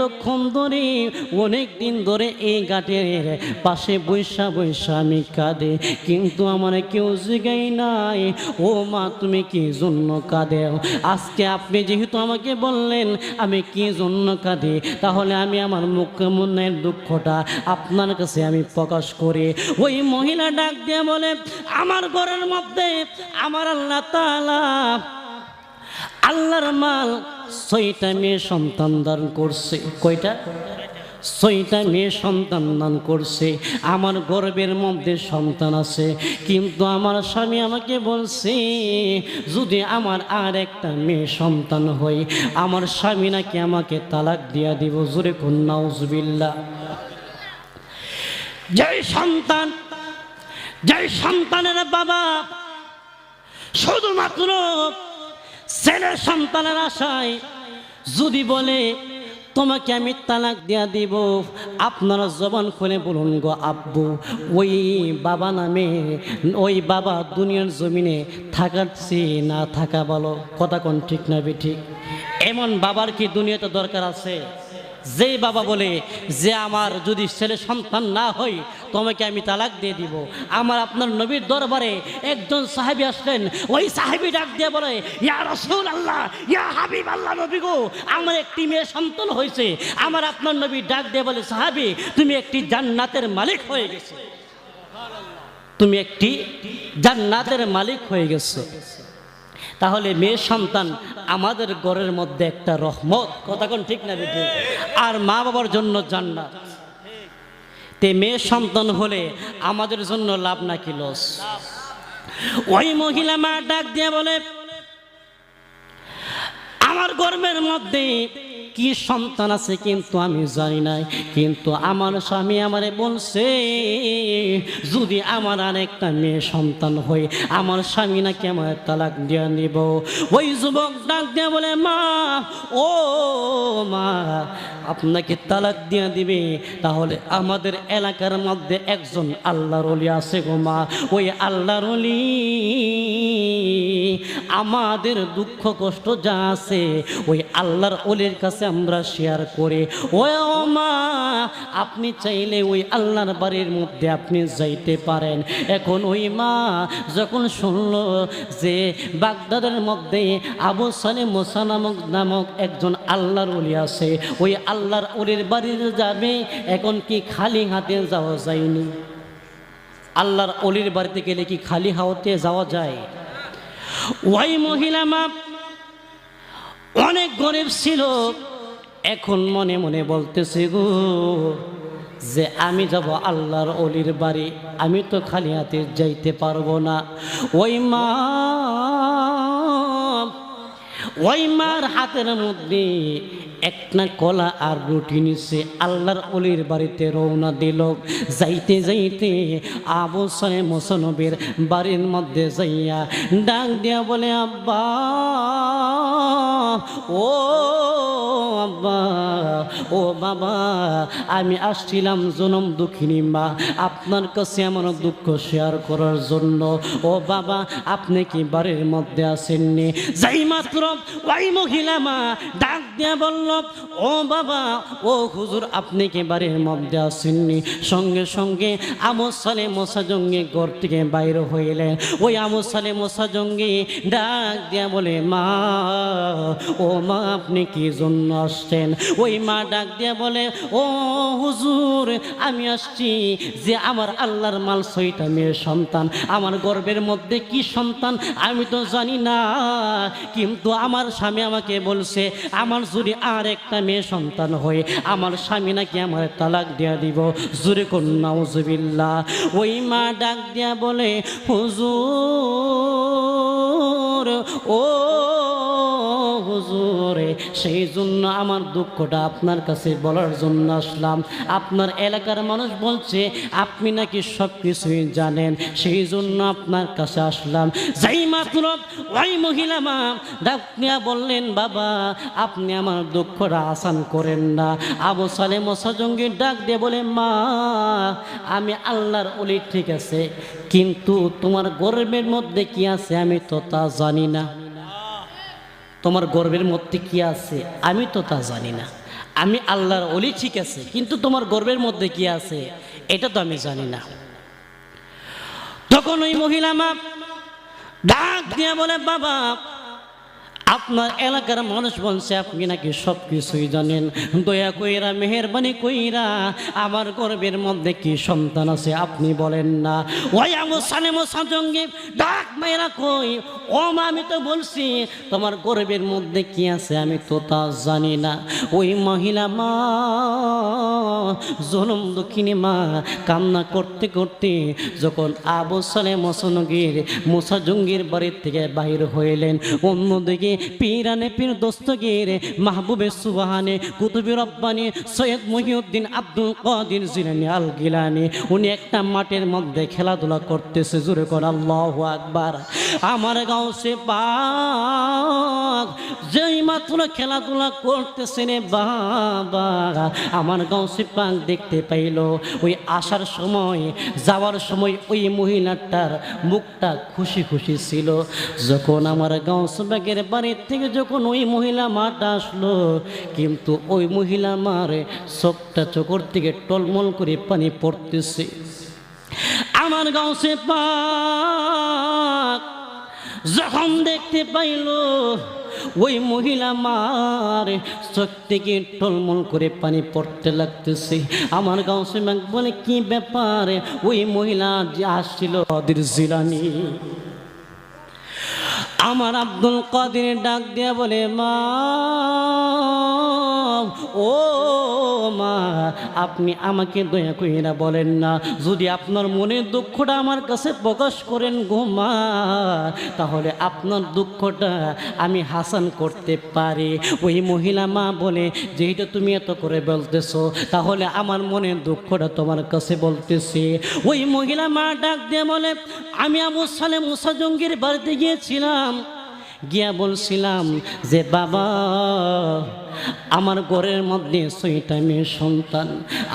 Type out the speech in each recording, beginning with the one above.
তখন ধরে, অনেক দিন ধরে এই গাটের পাশে বৈশা বৈশা আমি কাঁদে, কিন্তু আমার কেউ জিগাই নাই। ও মা, তুমি কি জন্য কাঁদেও আজকে আপনি যেহেতু আমাকে বললেন, আমি কি জন্য কাঁদে? তাহলে আমি আমার মুখ্য মনের দুঃখটা আপনার কাছে আমি প্রকাশ করি। ওই মহিলা ডাক দিয়ে বলে, আমার ঘরের মধ্যে, আমার আল্লাহ তালা আল্লাহর মাল ছয়টা মেয়ে সন্তান দান করছে। কয়টা? ছয়টা মেয়ে সন্তান দান করছে। আমার গর্বের মধ্যে সন্তান আছে। কিন্তু আমার স্বামী আমাকে বলছে, যদি আমার আর একটা মেয়ে সন্তান হয়, আমার স্বামী নাকি আমাকে তালাক দিয়া দিব। জোরে কন্যা জয় সন্তান জয় সন্তানের বাবা শুধুমাত্র ছেলে সন্তানের আশায় যদি বলে, তোমাকে আমি তালাক দিয়া দিব, আপনারা জবান খুলে বলুন গো আব্বু। ওই বাবা নামে, ওই বাবা দুনিয়ার জমিনে থাকাচ্ছি, না থাকা বলো। কথা কোন ঠিক না ঠিক? এমন বাবার কি দুনিয়াতে দরকার আছে? যে বাবা বলে যে আমার যদি ছেলে সন্তান না হয়, তোমাকে আমি তালাক দিয়ে দিব। আমার আপনার নবীর দরবারে একজন সাহেবী আসলেন, ওই সাহেবী ডাক দিয়ে বলে, ইয়া রসুল আল্লাহ ইয়া হাবিব আল্লাহ নবী গো, আমার একটি মেয়ে সন্তান হয়েছে। আমার আপনার নবী ডাক দিয়ে বলে, সাহাবি, তুমি একটি জান্নাতের মালিক হয়ে গেছো। তুমি একটি জান্নাতের মালিক হয়ে গেছো। তাহলে মেয়ে সন্তান আমাদের ঘরের মধ্যে একটা রহমত। কথা কোন ঠিক না বেটি আর মা বাবার জন্য জান্নাত। তে মেয়ে সন্তান হলে আমাদের জন্য লাভ নাকি লস? ওই মহিলা মা ডাক দিয়ে বলে, আমার গর্বের মধ্যে কি সন্তান আছে কিন্তু আমি জানি নাই। কিন্তু আমার স্বামী আমারে বলছে, যদি আমার আর একটা মেয়ে সন্তান হয়, আমার স্বামী নাকি আমার তালাক দিয়ে নিব। ওই যুবক ডাক দিয়ে বলে, মা, ও মা, আপনাকে তালাক দিয়ে দিবে। তাহলে আমাদের এলাকার মধ্যে একজন আল্লাহর আছে গো মা। ওই আল্লাহর আমাদের দুঃখ কষ্ট যা আছে, ওই আল্লাহর অলির কাছে আমরা শেয়ার করে। ও মা, আপনি চাইলে ওই আল্লাহর বাড়ির মধ্যে আপনি যাইতে পারেন। এখন ওই মা যখন শুনলো যে বাগদাদের মধ্যে আবু সালে মোসা নামক নামক একজন আল্লাহর অলি আছে, ওই আল্লাহর অলির বাড়িতে যাবে, এখন কি খালি হাতে যাওয়া যায়নি? আল্লাহর অলির বাড়িতে গেলে কি খালি হাওয়াতে যাওয়া যায়? ওই মহিলা মা, অনেক গরিব ছিল। এখন মনে মনে বলতেছে গো, যে আমি যাব আল্লাহর অলির বাড়ি, আমি তো খালি হাতে যাইতে পারব না। ওই মা ওই মার হাতের মধ্যে একটা কলা আর রুটি নিছে, আল্লাহর অলির বাড়িতে রওনা দিল। যাইতে যাইতে আবু সালে মোসনবীর বাড়ির মধ্যে যাইয়া ডাক দিয়া বলে, আব্বা ও ও বাবা, আমি আসছিলাম জনম দুঃখিনী মা, আপনার কাছে আমার দুঃখ শেয়ার করার জন্য। ও বাবা, আপনি কি বাড়ির মধ্যে আসেননি? যাই মাত্র ওই মহিলা মা ডাক দিয়া বলল, ও বাবা, ও হুজুর, আপনি কি বাড়ির মধ্যে আসেননি? সঙ্গে সঙ্গে আমো সালে মশা জঙ্গি ঘর থেকে বাইর হইলেন। ওই আমো সালে মশা জঙ্গি ডাক দিয়া বলে, মা ও মা, আপনি কি জন্য আসছেন? ওই মা ডাক দিয়া বলে, ও হুজুর, আমি আসছি যে আমার আল্লাহর মাল ছয়টা মেয়ের সন্তান। আমার গর্বের মধ্যে কি সন্তান আমি তো জানি না। কিন্তু আমার স্বামী আমাকে বলছে, আমার যদি আর একটা মেয়ে সন্তান হয়, আমার স্বামী নাকি আমার তালাক দিয়া দিব। জুরে কন্যা উজবিল্লা ওই মা ডাক দিয়া বলে, হুজুর, ও হুজুরে সেই জন্য আমার দুঃখটা আপনার কাছে বলার জন্য আসলাম। আপনার এলাকার মানুষ বলছে, আপনি নাকি সব কিছুই জানেন সেই জন্য আপনার কাছে আসলাম। যাই মাত্র ওই মহিলা মা ডাকিয়া বললেন, বাবা, আপনি আমার দুঃখটা আসান করেন না। আবু সালে মশাজঙ্গির ডাক দিয়ে বলে, মা, আমি আল্লাহর অলি ঠিক আছে, কিন্তু তোমার গর্বের মধ্যে কি আছে আমি তো তা জানি না। তোমার গর্বের মধ্যে কি আছে? আমি তো তা জানি না। আমি আল্লাহর অলি ঠিক আছে, কিন্তু তোমার গর্বের মধ্যে কি আছে? এটা তো আমি জানি না। তখন ওই মহিলা মা ডাক দিয়া বলে, বাবা আপনার এলাকার মানুষ বলছে, আপনি নাকি সব কিছুই জানেন। দয়া কইরা, মেহরবানি কইরা, আমার গর্বের মধ্যে কি সন্তান আছে আপনি বলেন না। ওই আমো সানেমো সাজঙ্গে ডাক মেয়েরা কই, ও মা, আমি তো বলছি, তোমার গর্বের মধ্যে কি আছে আমি তো তা জানি না। ওই মহিলা মা জনম দক্ষিণী মা, কান্না করতে করতে যখন আবু মসনগীর মুসা জঙ্গির বাড়ির থেকে বাহির হইলেন, অন্যদিকে পীরানে পীর গিরে মাহবুবে সুবাহানে কুতুবি রব্বানি সৈয়দ মহিউদ্দিন আব্দুল কাদির জিরানি আল গিলানি। উনি একটা মাঠের মধ্যে খেলাধুলা করতেছে জুড়ে কর আল্লাহ আকবার। আমার গাঁও সে পাক যেই মাত্র খেলাধুলা করতেছে রে বাবা, আমার সে পাক দেখতে পাইল, ওই আসার সময়, যাওয়ার সময় ওই মহিলাটার মুখটা খুশি খুশি ছিল। যখন আমার গাঁও বাগের বাড়ির থেকে যখন ওই মহিলা মাটা আসলো, কিন্তু ওই মহিলা মারে সবটা চোখর থেকে টলমল করে পানি পড়তেছে। আমার গাঁও সে পাক যখন দেখতে পাইল ওই মহিলা মার চোখ থেকে টলমল করে পানি পড়তে লাগতেছে। আমার গাঁও সেমাক বলে, কি ব্যাপার? ওই মহিলা যে আসছিল অদির জিলানি। আমার আব্দুল কদিনের ডাক দিয়া বলে, মা ও মা, আপনি আমাকে দয়া কইরা বলেন না, যদি আপনার মনের দুঃখটা আমার কাছে প্রকাশ করেন গো মা, তাহলে আপনার দুঃখটা আমি হাসান করতে পারি। ওই মহিলা মা বলে, যেহেতু তুমি এত করে বলতেছো, তাহলে আমার মনের দুঃখটা তোমার কাছে বলতেছি। ওই মহিলা মা ডাক দিয়ে বলে, আমি আবু সালে মুসা জঙ্গির বাড়িতে গিয়েছিলাম। গিয়া বলছিলাম যে, বাবা আমার ঘরের মধ্যে ছয়টা মেয়ে সন্তান।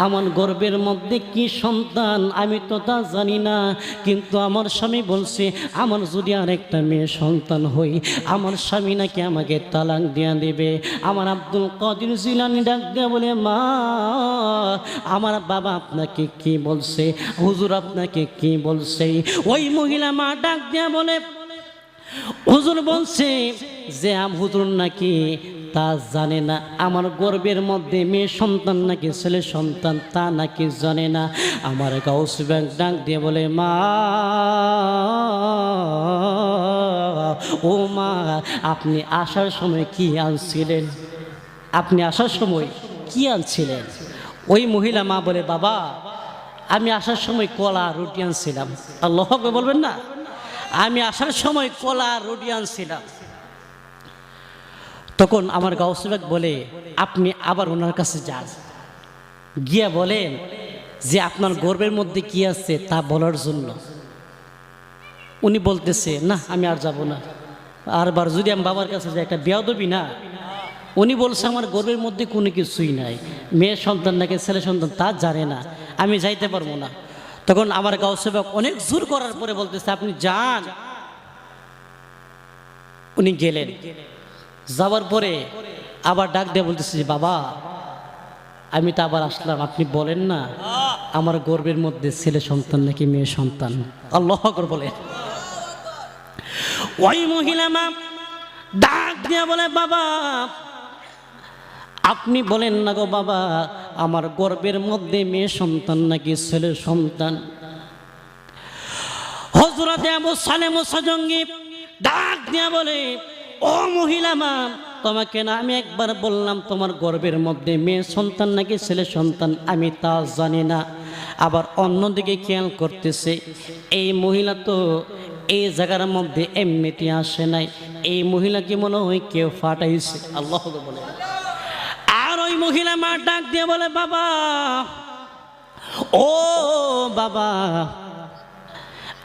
আমার গর্বের মধ্যে কি সন্তান আমি তো তা জানি না। কিন্তু আমার স্বামী বলছে, আমার যদি আরেকটা মেয়ে সন্তান হই, আমার স্বামী নাকি আমাকে তালাক দিয়া দেবে। আমার আব্দুল কাদির জিলানি ডাক দিয়া বলে, মা, আমার বাবা আপনাকে কি বলছে? হুজুর আপনাকে কি বলছে? ওই মহিলা মা ডাক দেয়া বলে, হুজুর বলছে যে, আম হুজুর নাকি তা জানে না। আমার গর্বের মধ্যে মেয়ে সন্তান নাকি ছেলে সন্তান তা নাকি জানে না। আমার গাউস ব্যাংক ডাক দিয়ে বলে, মা, ও মা, আপনি আসার সময় কি আনছিলেন? আপনি আসার সময় কি আনছিলেন? ওই মহিলা মা বলে, বাবা, আমি আসার সময় কলা রুটি আনছিলাম। আল্লাহ বলবেন না? আমি আসার সময় কলা রুটি আনছিলাম। তখন আমার গাউসবাগ বলে, আপনি আবার ওনার কাছে যান। গিয়া বলেন যে, আপনার গর্বের মধ্যে কি আছে তা বলার জন্য। উনি বলতেছে, না, আমি আর যাব না। আরবার যদি আমি বাবার কাছে যাই, একটা বিয়া দেবি না? উনি বলছে, আমার গর্বের মধ্যে কোনো কিছুই নাই। মেয়ে সন্তান নাকি ছেলে সন্তান তা জানে না। আমি যাইতে পারব না। তখন আমার গাঁও অনেক জোর করার পরে বলতেছে, আপনি যান। উনি গেলেন। যাওয়ার পরে আবার ডাক দিয়ে বলতেছে যে, বাবা, আমি তো আবার আসলাম, আপনি বলেন না, আমার গর্বের মধ্যে ছেলে সন্তান নাকি মেয়ে সন্তান? আল্লাহ বলেন ওই মহিলা মা ডাক দিয়ে বলে, বাবা, আপনি বলেন না গো বাবা, আমার গর্বের মধ্যে মেয়ে সন্তান নাকি ছেলে সন্তান? হজরতে আবু সালেম সাজঙ্গি ডাক দিয়া বলে ও মহিলা মা, তোমাকে না আমি একবার বললাম তোমার গর্বের মধ্যে, মেয়ে সন্তান নাকি ছেলে সন্তান, আমি তা জানি না। আবার অন্যদিকে খেয়াল করতেছে, এই মহিলা তো এই জায়গার মধ্যে এমনিতে আসে নাই। এই মহিলাকে মনে হয় কেউ ফাটাইছে? আল্লাহ বলে। আর ওই মহিলা মা ডাক দিয়ে বলে, বাবা, ও বাবা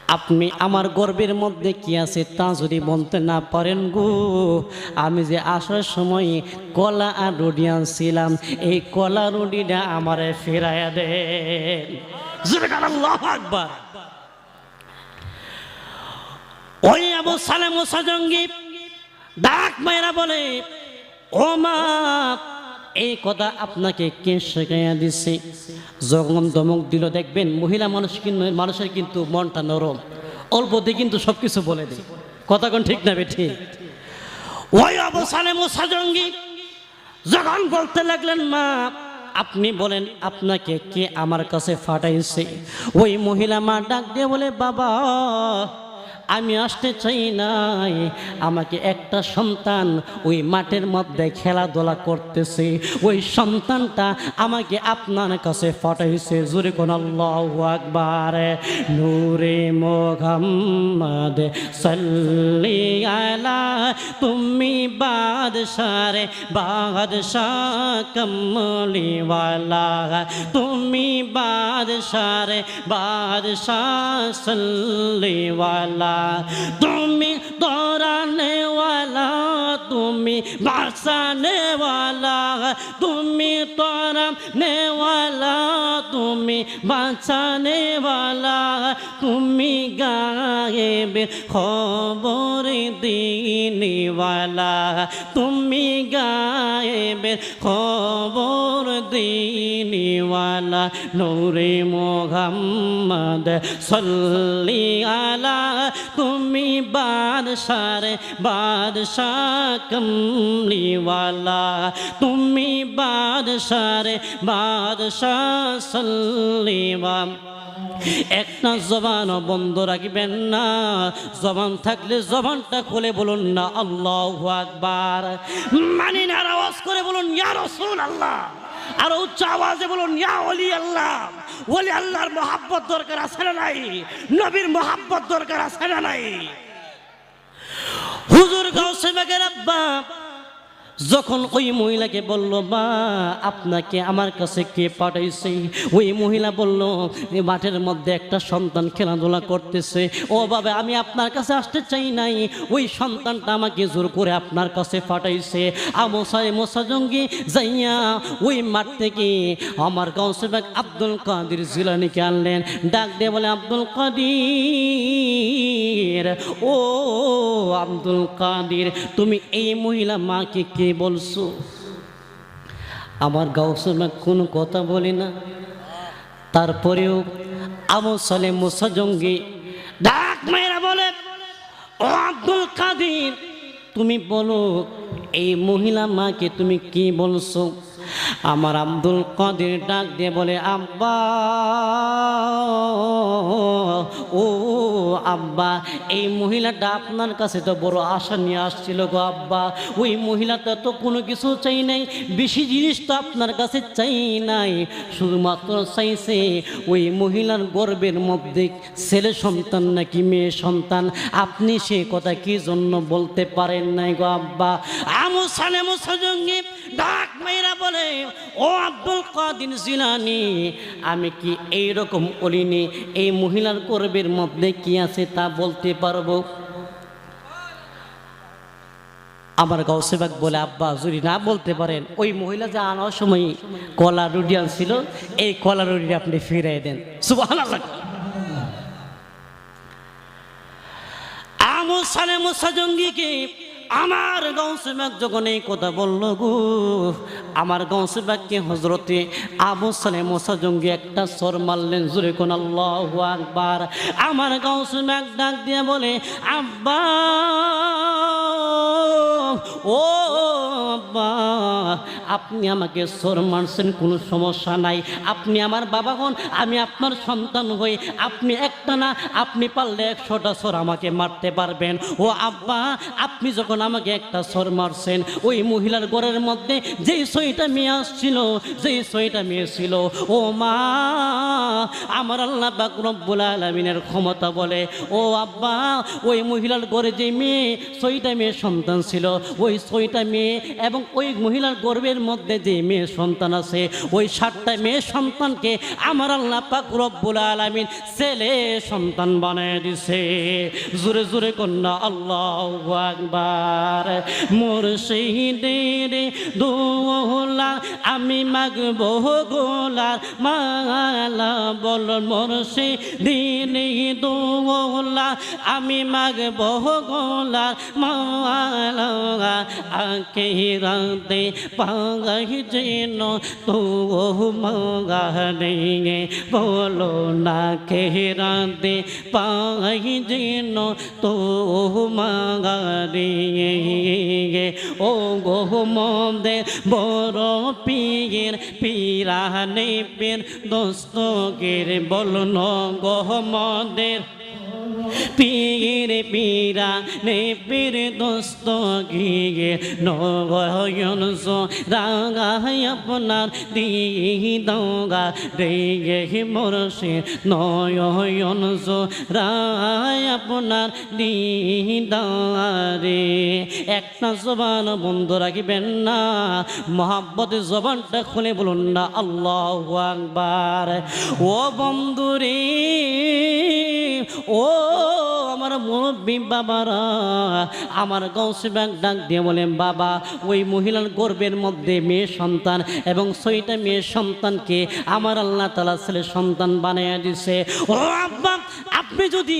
আপনি আমার গর্বের মধ্যে কি আছে তা যদি বলতে না পারেন গো। আমি যে আসার সময় কলা আর রুটি আনছিলাম, এই কলা রুটিটা আমারে ফেরাইয়া দেন। আকবার। ওই আবু সালেম সাজঙ্গি ডাক মায়েরা বলে ও মা এই কথা আপনাকে কে শেখাইয়া দিছে? যখন দমক দিল, দেখবেন মহিলা মানুষ কিন্তু মানুষের কিন্তু মনটা নরম। অল্পতে কিন্তু সব কিছু বলে দেয়। কথা কোন ঠিক না বেঠি? ওই অবসানে মোসাজঙ্গি যখন বলতে লাগলেন, মা, আপনি বলেন আপনাকে কে আমার কাছে ফাটাইছে? ওই মহিলা মা ডাক দিয়ে বলে, বাবা আমি আসতে চাই নাই। আমাকে একটা সন্তান ওই মাঠের মধ্যে খেলাধুলা করতেছে। ওই সন্তানটা আমাকে আপনার কাছে ফাটাইছে জোরে কোন আকবার। নূরে মোহাম্মদ, সাল্লি আলা, তুমি বাদশারে বাদশাহ কমলিওয়ালা তুমি বাদশারে বাদশাহ সল্লিওয়ালা তুমি তোরা वाला তুমি বাঁচানেওয়ালা তুমি তরাম নেওয়ালা, তুমি বাঁচানেওয়ালা তুমি গায়েবে খবর দিনেওয়ালা তুমি গায়েবে খবর দিনেওয়ালা নূরে মোহাম্মদ সল্লি আলা, তুমি বাদশার, বাদশাহ কম কমলিওয়ালা তুমি বাদশারে বাদশাহ সল্লিওয়া একটা জবান বন্ধ রাখবেন না, জবান থাকলে জবানটা খুলে বলুন না, আল্লাহ আকবার। মানি না আওয়াজ করে বলুন, ইয়া রসুল আল্লাহ আর উচ্চ আওয়াজে বলুন, ইয়া ওলি আল্লাহ ওলি আল্লাহর মহাব্বত দরকার আছে না নাই? নবীর মহাব্বত দরকার আছে না নাই? হুজুর গাউসে বাগের আব্বা যখন ওই মহিলাকে বলল বা আপনাকে আমার কাছে কে পাঠাইছে? ওই মহিলা বলল "এই মাঠের মধ্যে একটা সন্তান খেলাধুলা করতেছে। ও বাবা, আমি আপনার কাছে আসতে চাই নাই। ওই সন্তানটা আমাকে জোর করে আপনার কাছে পাঠাইছে। আমসাই মশা জঙ্গি যাইয়া ওই মাঠ থেকে আমার গাউসেবাগ আব্দুল কাদির জিলানিকে আনলেন। ডাক দিয়ে বলে, আব্দুল কাদির, ও আব্দুল কাদির, তুমি এই মহিলা মাকে কে বলছো? আমার গাউসেবাগ কোনো কথা বলি না। তারপরেও আমল সালে মোসা জঙ্গি ডাক মেয়েরা বলে, ও আব্দুল কাদির, তুমি বলো, এই মহিলা মাকে তুমি কি বলছো? আমার আব্দুল কাদের ডাক দিয়ে বলে, আব্বা আব্বা, এই মহিলাটা আপনার কাছে তো বড় আশা নিয়ে আসছিল গো আব্বা। ওই মহিলাটা তো কোনো কিছু চাই নাই, বেশি জিনিস তো আপনার কাছে চাই নাই। শুধুমাত্র চাইছে ওই মহিলার গর্বের মধ্যে ছেলে সন্তান নাকি মেয়ে সন্তান। আপনি সে কথা কি জন্য বলতে পারেন নাই গো আব্বা? আমু সালে ডাক মেয়েরা বলে, ও আব্দুল কাদির জিলানি, আমি কি এই রকম বলিনি এই মহিলার গর্বের মধ্যে কি আছে তা বলতে পারব? আমার গৌসেবাক বলে, আব্বা, যদি না বলতে পারেন, ওই মহিলা যে আনার সময় কলা রুটি আনছিল, এই কলা রুটি আপনি ফিরাই দেন। আমু সালে মুসা জঙ্গিকে আমার গৌসেবাক যখন এই কথা বলল গো, আমার গৌসেবাককে হজরতে আবু সালে মোসা জঙ্গি একটা সর মারলেন, জুরে কোন আল্লাহ আকবার। আমার গৌসেবাক ডাক দিয়ে বলে, আব্বা, ও আব্বা আপনি আমাকে সর মারছেন, কোনো সমস্যা নাই। আপনি আমার বাবা হন, আমি আপনার সন্তান হই। আপনি একটা না, আপনি পারলে একশোটা সর আমাকে মারতে পারবেন। ও আব্বা, আপনি যখন আমাকে একটা সর মারছেন, ওই মহিলার ঘরের মধ্যে যেই সইটা মেয়ে আসছিল, যেই সইটা মেয়ে ছিল, ও মা, আমার আল্লাহ পাক রব্বুল আলমিনের ক্ষমতা বলে, ও আব্বা, ওই মহিলার ঘরে যে মেয়ে, সইটা মেয়ে সন্তান ছিল, ওই ছয়টা মেয়ে এবং ওই মহিলার গর্বের মধ্যে যে মেয়ে সন্তান আছে, ওই সাতটা মেয়ে সন্তানকে আমার আল্লাহ পাক রব্বুল আলামিন ছেলে সন্তান বানিয়ে দিছে। জোরে জোরে কন্যা, আল্লাহ আকবার। মোর শহীদের দোলা আমি মাগব গোলার মালা বল। মোর দিনে দোলা আমি মাগব গোলার মালা আখেরা রাতে পাগাই যেন তো মাগারে বলো না কে রাতে পাগাই যেন তো মাগারে ও গো মদে বড় পীর পীর দোস্তকের বলন গো মদের পীর পীরা নে পীর দোস্ত গিয়ে নয়ন সো রাগাই আপনার দিদগা রে মরসে নয়ন সো রায় আপনার দিদারে একটা জবান বন্ধ রাখিবেন না মহাব্বতের জবানটা খুলে বলুন না, আল্লাহ আকবার। ও বন্ধুরে, ও আমার মুরব্বী বাবারা, আমার গৌসে ব্যাগ ডাক দিয়ে বলেন, বাবা, ওই মহিলার গর্বের মধ্যে মেয়ে সন্তান এবং ছয়টা মেয়ে সন্তানকে আমার আল্লাহ তালা ছেলে সন্তান বানিয়ে দিছে। ও আব্বা, আপনি যদি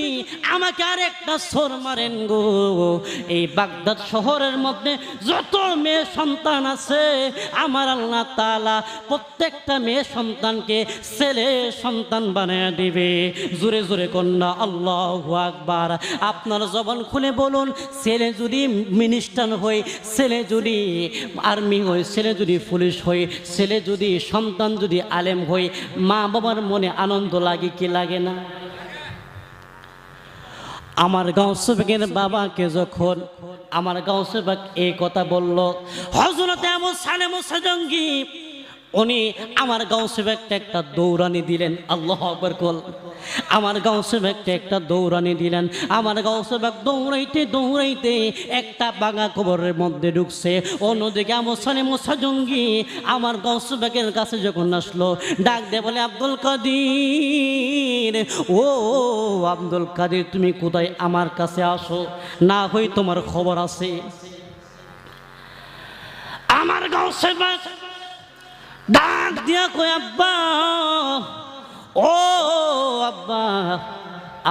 আমাকে আর একটা সর মারেন গো। এই বাগদাদ শহরের মধ্যে যত মেয়ে সন্তান আছে, আমার আল্লাহ তালা প্রত্যেকটা মেয়ে সন্তানকে ছেলে সন্তান বানিয়ে দিবে। জোরে জোরে কন্যা, আল্লাহ আকবার। আপনার জবান খুলে বলুন, ছেলে যদি মিনিস্টার হয় ছেলে যদি আর্মি হয় ছেলে যদি পুলিশ হয় ছেলে যদি সন্তান যদি আলেম হয় মা বাবার মনে আনন্দ লাগে কি লাগে না? আমার গাঁও সেবকের বাবাকে যখন আমার গাঁও সেবক এই কথা বলল হজরত এমন সালেম সজঙ্গি উনি আমার গাঁও সেবকটা একটা দৌড়ানি দিলেন, আল্লাহ আকবর কল। আমার গাঁও সেবকটা একটা দৌড়ানি দিলেন, আমার গাঁও সেবক দৌড়াইতে দৌড়াইতে একটা বাঙা কবরের মধ্যে ঢুকছে। অন্যদিকে আমার সালেম জঙ্গি আমার গাঁও সেবকের কাছে যখন আসলো, ডাক দে বলে, আব্দুল কাদির, ও আব্দুল কাদির, তুমি কোথায়? আমার কাছে আসো, না হই তোমার খবর আছে। আমার গাঁও সেবক ডাক দিয়া কই আব্বা, ও আব্বা,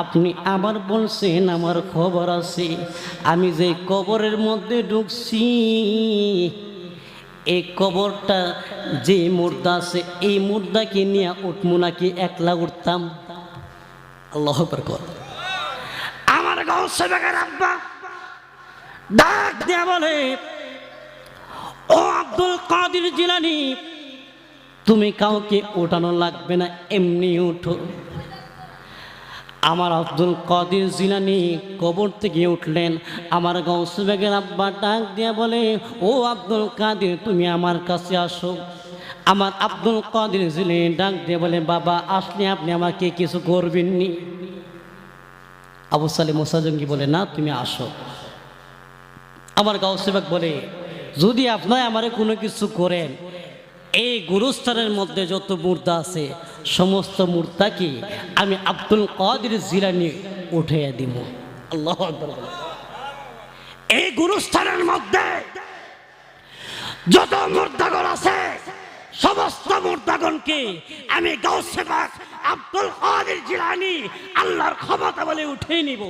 আপনি আবার বলছেন আমার খবর আছে। আমি যে কবরের মধ্যে ঢুকছি, এই কবরটা যে মুর্দা আছে, এই মুর্দাকে নিয়ে উঠবো নাকি একলা উঠতাম? আল্লাহ আমার গাঁও সেবকের আব্বা ডাক দিয়া বলে, ও আব্দুল কাদির জিলানি তুমি কাউকে ওঠানো লাগবে না, এমনি উঠো। আমার আব্দুল কাদির জিলানি কবর থেকে উঠলেন। আমার গৌসবেগের আব্বা ডাক দিয়া বলে, ও আব্দুল কাদির, তুমি আমার কাছে আসো। আমার আব্দুল কাদির জিলানি ডাক দিয়ে বলে, বাবা, আসলে আপনি আমাকে কিছু করবেননি আবু সালে মোসাজঙ্গি বলে, না, তুমি আসো। আমার গাউসেবাক বলে, যদি আপনার আমারে কোনো কিছু করেন এই গুরুস্থানের মধ্যে যত মূর্তা আছে, সমস্ত মূর্তাকে আমি আব্দুল কাদির জিলানি উঠে দিব। আল্লাহ এই গুরুস্থানের মধ্যে যত মূর্তাগণ আছে, সমস্ত মূর্তাগণকে আমি গাউসেবাক আব্দুল কাদির জিলানি আল্লাহর ক্ষমতা বলে উঠে নিব।